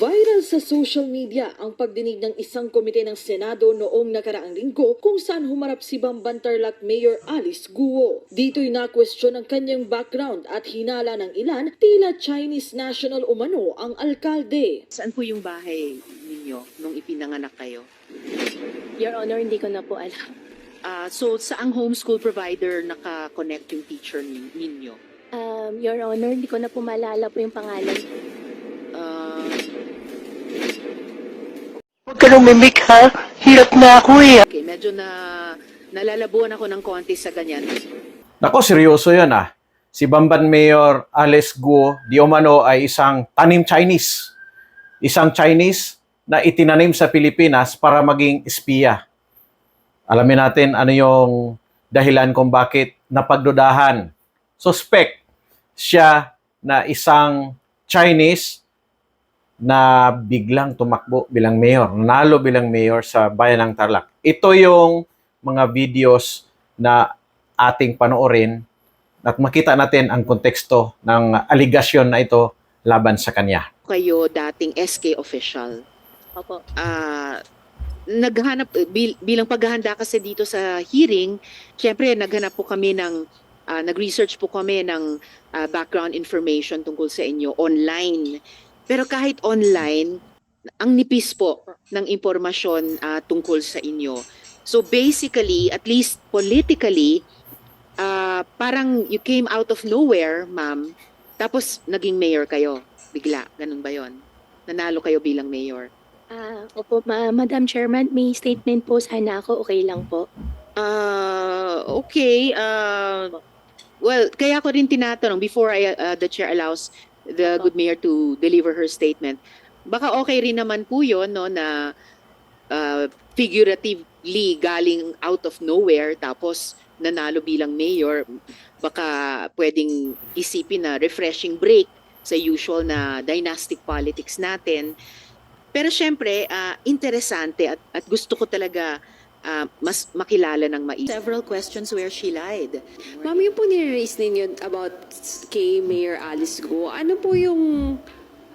Viral sa social media ang pagdinig ng isang komite ng Senado noong nakaraang linggo kung saan humarap si Bamban Tarlac Mayor Alice Guo. Dito'y na-question ang kanyang background at hinala ng ilan tila Chinese national umano ang alkalde. Saan po yung bahay ninyo nung ipinanganak kayo? Your Honor, hindi ko na po alam. Ah, so, saang homeschool provider naka-connect yung teacher nin- ninyo? Um, Your Honor, hindi ko na po maalala po yung pangalan. Huwag ka nang mimik ha. Hirap na ako eh. okay, medyo na nalalabuan ako ng konti sa ganyan. Nako, seryoso yan ah. Si Bamban Mayor Alice Guo di umano ay isang tanim Chinese. Isang Chinese na itinanim sa Pilipinas para maging espiya. Alamin natin ano yung dahilan kung bakit napagdudahan. Suspect siya na isang Chinese na biglang tumakbo bilang mayor, nanalo bilang mayor sa bayan ng Tarlac. Ito yung mga videos na ating panoorin at makita natin ang konteksto ng aligasyon na ito laban sa kanya. Kayo dating SK official. Opo. Ah, naghanap bil- bilang paghahanda kasi dito sa hearing, syempre naghanap po kami ng ah, nag-research po kami ng ah, background information tungkol sa inyo online. Pero kahit online, ang nipis po ng impormasyon ah, tungkol sa inyo. So basically, at least politically, ah, parang you came out of nowhere, ma'am, tapos naging mayor kayo. Bigla, ganun ba yon? Nanalo kayo bilang mayor. Ah, opo, ma- Madam Chairman, may statement po sana ako. Okay lang po. Uh, okay. Uh, well, kaya ko rin tinatanong before I, uh, the chair allows the good mayor to deliver her statement. Baka okay rin naman po yun, no, na uh, figuratively galing out of nowhere tapos nanalo bilang mayor. Baka pwedeng isipin na refreshing break sa usual na dynastic politics natin. Pero syempre, ah, interesante at, at gusto ko talaga ah, mas makilala ng mais. Several questions where she lied. Ma'am, yung po nire-raise ninyo about kay Mayor Alice Go, ano po yung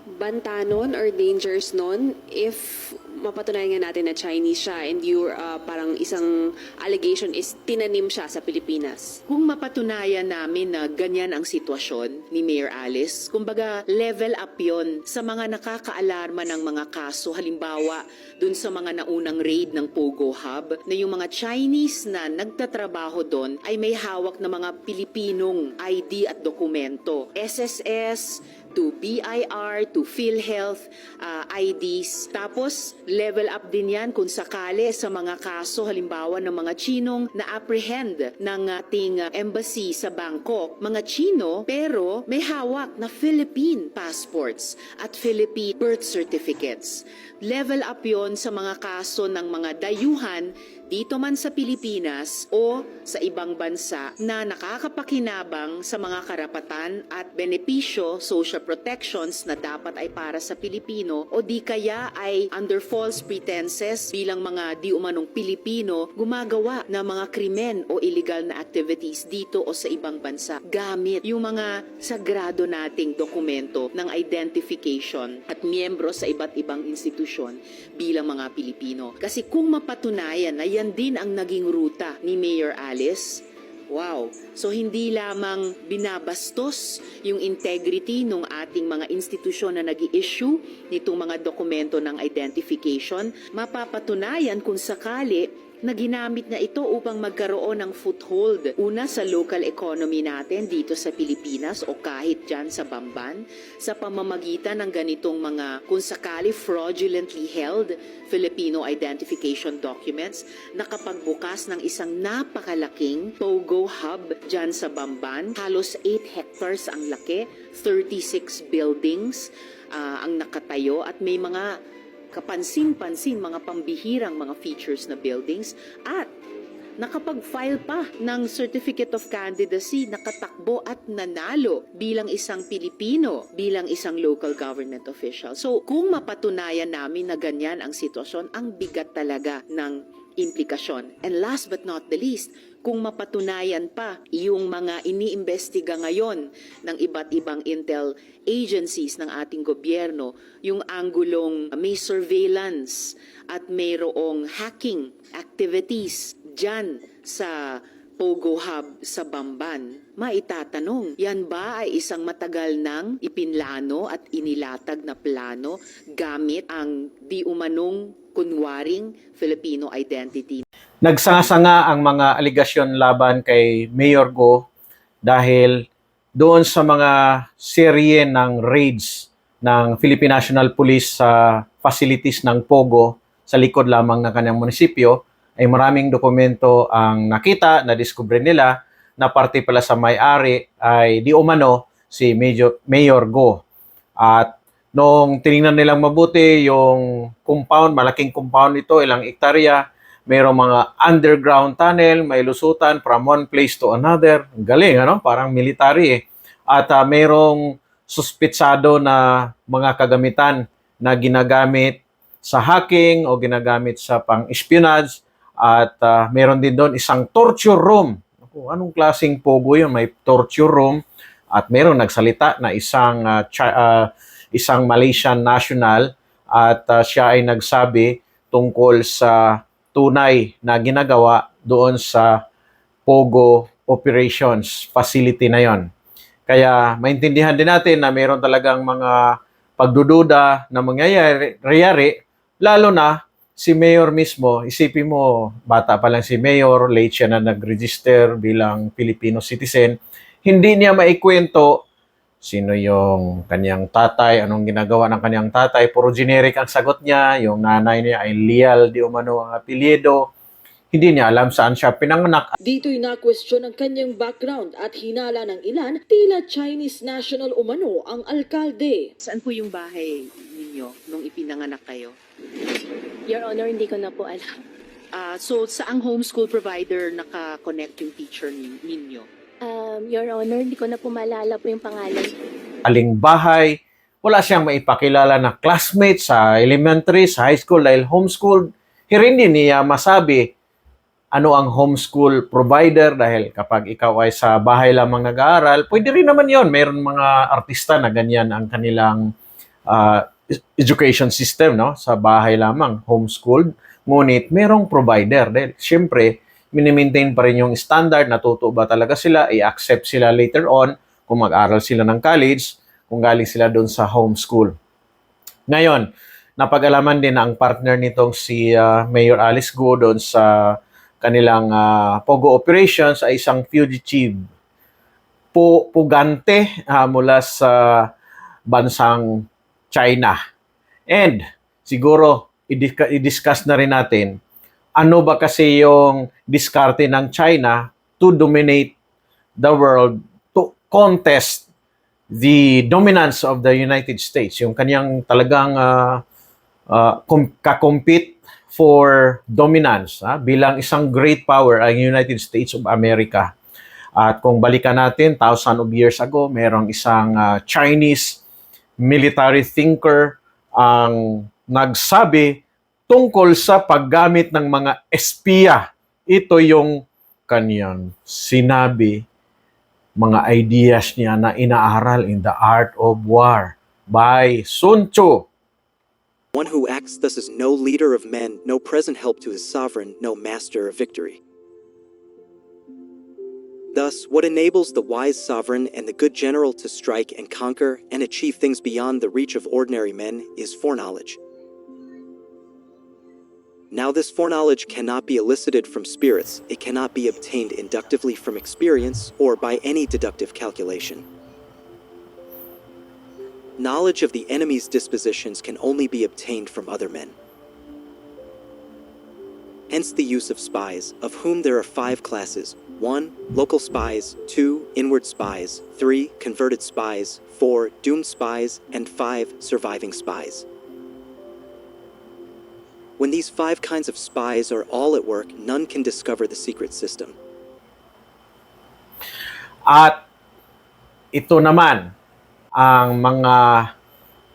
banta nun or dangers nun if mapatunayan nga natin na Chinese siya and your uh, parang isang allegation is tinanim siya sa Pilipinas? Kung mapatunayan namin na ganyan ang sitwasyon ni Mayor Alice, kumbaga level up yon sa mga nakakaalarma ng mga kaso. Halimbawa, dun sa mga naunang raid ng Pogo Hub, na yung mga Chinese na nagtatrabaho doon ay may hawak na mga Pilipinong ID at dokumento. SSS, to BIR, to PhilHealth uh, IDs. Tapos, level up din yan kung sakali sa mga kaso, halimbawa ng mga Chinong na-apprehend ng ating uh, embassy sa Bangkok. Mga Chino, pero may hawak na Philippine passports at Philippine birth certificates. Level up yon sa mga kaso ng mga dayuhan dito man sa Pilipinas o sa ibang bansa na nakakapakinabang sa mga karapatan at benepisyo, social protections na dapat ay para sa Pilipino o di kaya ay under false pretenses bilang mga di umanong Pilipino gumagawa ng mga krimen o illegal na activities dito o sa ibang bansa gamit yung mga sagrado nating dokumento ng identification at miyembro sa iba't ibang institusyon bilang mga Pilipino. Kasi kung mapatunayan na yan din ang naging ruta ni Mayor Alice, Wow. So hindi lamang binabastos yung integrity ng ating mga institusyon na nag issue nitong mga dokumento ng identification, mapapatunayan kung sakali na ginamit na ito upang magkaroon ng foothold. Una sa local economy natin dito sa Pilipinas o kahit dyan sa Bamban sa pamamagitan ng ganitong mga kung sakali fraudulently held Filipino identification documents nakapagbukas ng isang napakalaking Pogo Hub dyan sa Bamban. Halos 8 hectares ang laki, 36 buildings ah, ang nakatayo at may mga kapansin-pansin mga pambihirang mga features na buildings at nakapag-file pa ng Certificate of Candidacy, nakatakbo at nanalo bilang isang Pilipino, bilang isang local government official. So kung mapatunayan namin na ganyan ang sitwasyon, ang bigat talaga ng implikasyon. And last but not the least, kung mapatunayan pa yung mga iniimbestiga ngayon ng iba't ibang intel agencies ng ating gobyerno, yung anggulong may surveillance at mayroong hacking activities dyan sa Pogo Hub sa Bamban, maitatanong, yan ba ay isang matagal nang ipinlano at inilatag na plano gamit ang di umanong kunwaring Filipino identity Nagsanga ang mga aligasyon laban kay Mayor Go dahil doon sa mga serye ng raids ng Philippine National Police sa facilities ng Pogo sa likod lamang ng kanyang munisipyo ay maraming dokumento ang nakita na discover nila na parte pala sa may-ari ay di umano si Major, Mayor Go. At nung tiningnan nilang mabuti yung compound, malaking compound ito, ilang ektarya, mayroong mga underground tunnel, may lusutan from one place to another. Galing, ano? Parang military eh. At ah, mayroong suspitsado na mga kagamitan na ginagamit sa hacking o ginagamit sa pang-espionage at ah, meron din doon isang torture room. Ako, anong klaseng pogo yun? May torture room at meron nagsalita na isang ah, Chi- ah, isang Malaysian national at ah, siya ay nagsabi tungkol sa tunay na ginagawa doon sa Pogo operations facility na yon. Kaya maintindihan din natin na meron talagang mga pagdududa na mangyayari, lalo na si Mayor mismo, isipin mo, bata pa lang si Mayor, late siya na nag-register bilang Filipino citizen, hindi niya maikwento sino yung kanyang tatay, anong ginagawa ng kanyang tatay, puro generic ang sagot niya, yung nanay niya ay Lial di umano ang apelyido, hindi niya alam saan siya pinanganak Dito'y na-question ang kanyang background at hinala ng ilan tila Chinese national umano ang alkalde. Saan po yung bahay ninyo nung ipinanganak kayo? Your Honor, hindi ko na po alam. Ah, so, saang homeschool provider naka-connect yung teacher nin- ninyo? Um, Your Honor, hindi ko na po maalala po yung pangalan. aling bahay. Wala siyang maipakilala na classmate sa elementary, sa high school dahil homeschooled. Hindi niya masabi ano ang homeschool provider dahil kapag ikaw ay sa bahay lamang nag-aaral, pwede rin naman yon. Mayroon mga artista na ganyan ang kanilang ah, education system no sa bahay lamang homeschooled ngunit merong provider dahil syempre minimaintain pa rin yung standard natuto ba talaga sila i-accept sila later on kung mag-aral sila ng college kung galing sila doon sa homeschool ngayon napag-alaman din na ang partner nitong si ah, Mayor Alice Go doon sa kanilang ah, Pogo operations ay isang fugitive pu pugante ah, mula sa bansang China. And siguro i-discuss na rin natin ano ba kasi yung diskarte ng China to dominate the world to contest the dominance of the United States yung kanyang talagang ah, ah, com- kakompete for dominance ah, bilang isang great power ang United States of America. At kung balikan natin, thousand of years ago, merong isang ah, Chinese military thinker ang nagsabi tungkol sa paggamit ng mga espiya. Ito yung kanyang sinabi, mga ideas niya na inaaral in the art of war by Sun Tzu. One who acts thus is no leader of men, no present help to his sovereign, no master of victory. Thus, what enables the wise sovereign and the good general to strike and conquer and achieve things beyond the reach of ordinary men is foreknowledge. Now, this foreknowledge cannot be elicited from spirits, it cannot be obtained inductively from experience or by any deductive calculation. Knowledge of the enemy's dispositions can only be obtained from other men. Hence the use of spies, of whom there are five classes 1. Local spies, 2. Inward spies, 3. Converted spies, 4. Doomed spies, and 5. Surviving spies. When these five kinds of spies are all at work, none can discover the secret system. At ito naman ang mga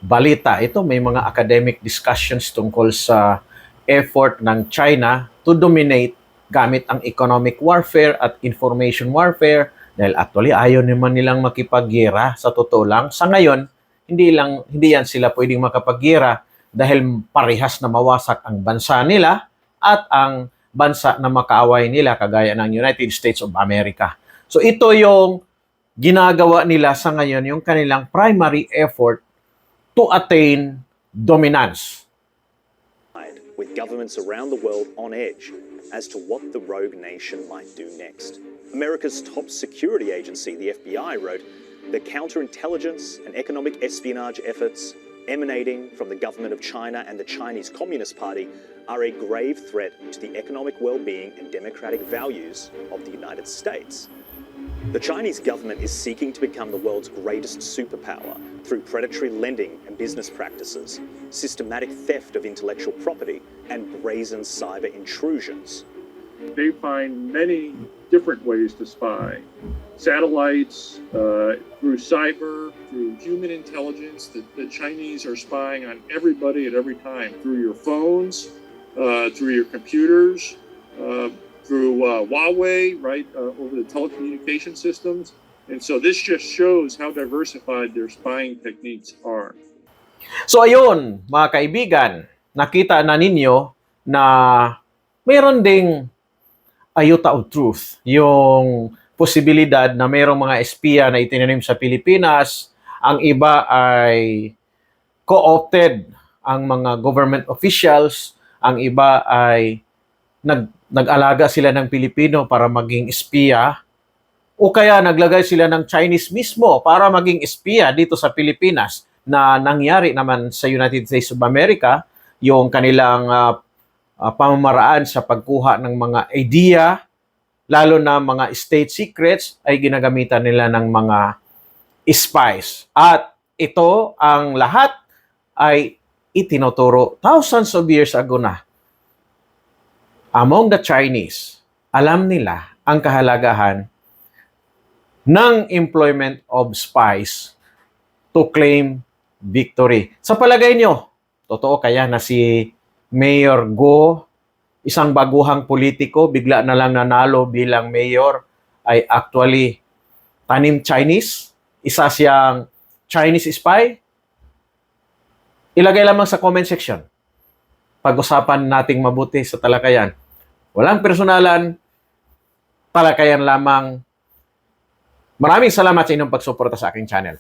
balita. Ito may mga academic discussions tungkol sa effort ng China to dominate gamit ang economic warfare at information warfare dahil actually ayaw naman nilang makipagyera sa totoo lang. Sa ngayon, hindi lang hindi yan sila pwedeng makapagyera dahil parehas na mawasak ang bansa nila at ang bansa na makaaway nila kagaya ng United States of America. So ito yung ginagawa nila sa ngayon, yung kanilang primary effort to attain dominance. with governments around the world on edge as to what the rogue nation might do next. America's top security agency, the FBI, wrote the counterintelligence and economic espionage efforts emanating from the government of China and the Chinese Communist Party are a grave threat to the economic well being and democratic values of the United States. The Chinese government is seeking to become the world's greatest superpower through predatory lending and business practices, systematic theft of intellectual property, and brazen cyber intrusions. they find many different ways to spy satellites, uh, through cyber, through human intelligence. The, the Chinese are spying on everybody at every time through your phones, uh, through your computers, uh, through uh, Huawei, right, uh, over the telecommunication systems. And so this just shows how diversified their spying techniques are. So ayun, mga kaibigan, nakita na ninyo na mayroon ding ayuta of truth, yung posibilidad na mayroong mga espiya na itinanim sa Pilipinas, ang iba ay co-opted ang mga government officials, ang iba ay nag nag-alaga sila ng Pilipino para maging espiya o kaya naglagay sila ng Chinese mismo para maging espiya dito sa Pilipinas na nangyari naman sa United States of America yung kanilang ah, ah, pamamaraan sa pagkuha ng mga idea lalo na mga state secrets ay ginagamitan nila ng mga spies at ito ang lahat ay itinuturo thousands of years ago na among the Chinese, alam nila ang kahalagahan ng employment of spies to claim victory. Sa palagay nyo, totoo kaya na si Mayor Go, isang baguhang politiko, bigla na lang nanalo bilang mayor, ay actually tanim Chinese? Isa siyang Chinese spy? Ilagay lamang sa comment section pag-usapan nating mabuti sa talakayan. Walang personalan, talakayan lamang. Maraming salamat sa inyong pagsuporta sa aking channel.